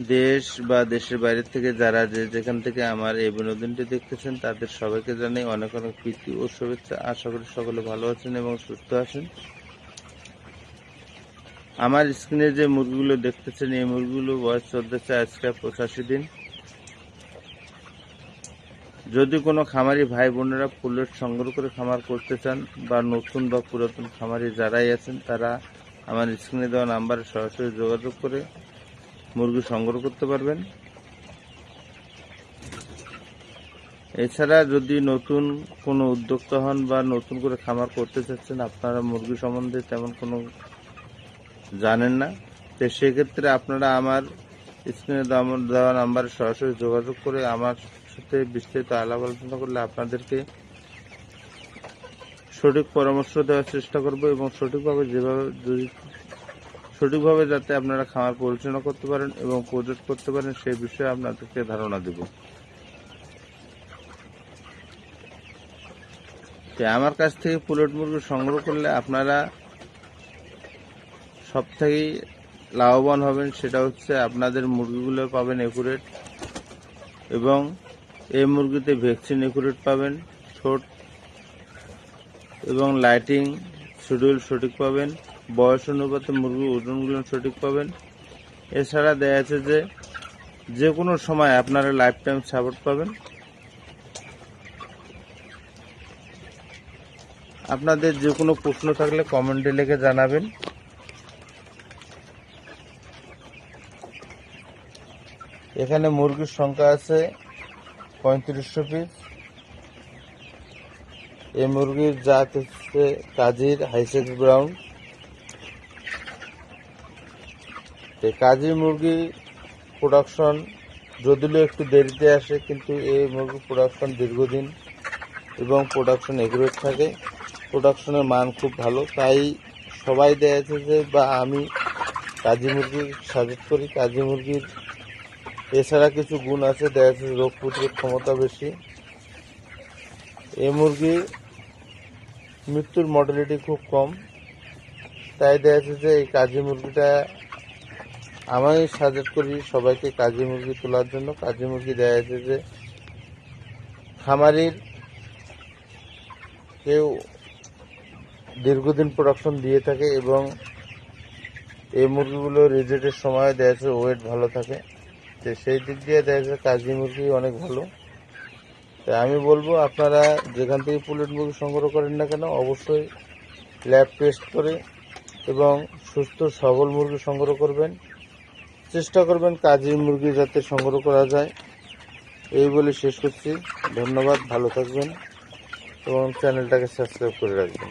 দেশ বা দেশের বাইরে থেকে যারা যে যেখান থেকে আমার এই বিনোদনটি দেখতেছেন, তাদের সবাইকে জানাই অনেক অনেক প্রীতি ও শুভেচ্ছা। আশা করি সকলে ভালো আছেন এবং সুস্থ আছেন। আমার স্ক্রিনে যে মুরগিগুলো দেখতেছেন, এই মুরগিগুলো বয়স চলতেছে আজকে পঁচাশি দিন। যদি কোনো খামারি ভাই বোনেরা ফুলের সংগ্রহ করে খামার করতে চান বা নতুন বা পুরাতন খামারি যারাই আছেন, তারা আমার স্ক্রিনে দেওয়া নাম্বারে সরাসরি যোগাযোগ করে মুরগি সংগ্রহ করতে পারবেন। এছাড়া যদি নতুন কোনো উদ্যোক্তা হন বা নতুন করে খামার করতে চাচ্ছেন, আপনারা মুরগি সম্বন্ধে তেমন কোনো জানেন না। তো সেক্ষেত্রে আপনারা আমার স্ক্রিনে দেওয়া নাম্বারে সরাসরি যোগাযোগ করে আমার সাথে বিস্তারিত আলাপ আলোচনা করলে আপনাদেরকে সঠিক পরামর্শ দেওয়ার চেষ্টা করব এবং সঠিকভাবে যেভাবে যদি সঠিকভাবে যাতে আপনারা খামার পরিচালনা করতে পারেন এবং প্রজেক্ট করতে পারেন, সেই বিষয়ে আপনাদেরকে ধারণা দেব। আমার কাছ থেকে পুলেট মুরগি সংগ্রহ করলে আপনারা সব থেকেই লাভবান হবেন, সেটা হচ্ছে আপনাদের মুরগিগুলো পাবেন একুরেট এবং এই মুরগিতে ভ্যাকসিন একুরেট পাবেন ছোট এবং লাইটিং শিডিউল সঠিক পাবেন। বয়স অনুপাতে মুরগির ওজনগুলো সঠিক পাবেন। এছাড়া দেখা আছে যে যে কোনো সময় আপনারা লাইফ টাইম সাপোর্ট পাবেন। আপনাদের যে কোনো প্রশ্ন থাকলে কমেন্টে লিখে জানাবেন। এখানে মুরগির সংখ্যা আছে পঁয়ত্রিশশো পিস এই মুরগির জাত হচ্ছে কাজির, হাইসেক্স ব্রাউন। এই কাজী মুরগি প্রোডাকশন যদিও একটু দেরিতে আসে, কিন্তু এই মুরগি প্রোডাকশন দীর্ঘদিন এবং প্রোডাকশন এগ্রেট থাকে। প্রোডাকশনের মান খুব ভালো। তাই সবাই দেখেছে যে, বা আমি কাজী মুরগি সাজেস্ট করি। কাজী মুরগির এছাড়া কিছু গুণ আছে। দেখা রোগ প্রতিরোধ ক্ষমতা বেশি। এই মুরগি মৃত্যুর মর্টালিটি খুব কম। তাই দেখা যে, এই কাজী মুরগিটা আমি সাজেস্ট করি সবাইকে কাজী মুরগি তোলার জন্য। কাজী মুরগি দেখা যাচ্ছে যে, খামারির কেউ দীর্ঘদিন প্রোডাকশন দিয়ে থাকে এবং এই মুরগিগুলো রিজেটের সময় দেখা যাচ্ছে ওয়েট ভালো থাকে। তো সেই দিক দিয়ে দেখা যাচ্ছে কাজী মুরগি অনেক ভালো। তাই আমি বলব, আপনারা যেখান থেকে পুলেট মুরগি সংগ্রহ করেন না কেন, অবশ্যই ল্যাব টেস্ট করে এবং সুস্থ, সবল মুরগি সংগ্রহ করবেন। চেষ্টা করবেন কাজী মুরগি যাতে সংগ্রহ করা যায়। এই বলে শেষ করছি। ধন্যবাদ, ভালো থাকবেন এবং চ্যানেলটাকে সাবস্ক্রাইব করে রাখবেন।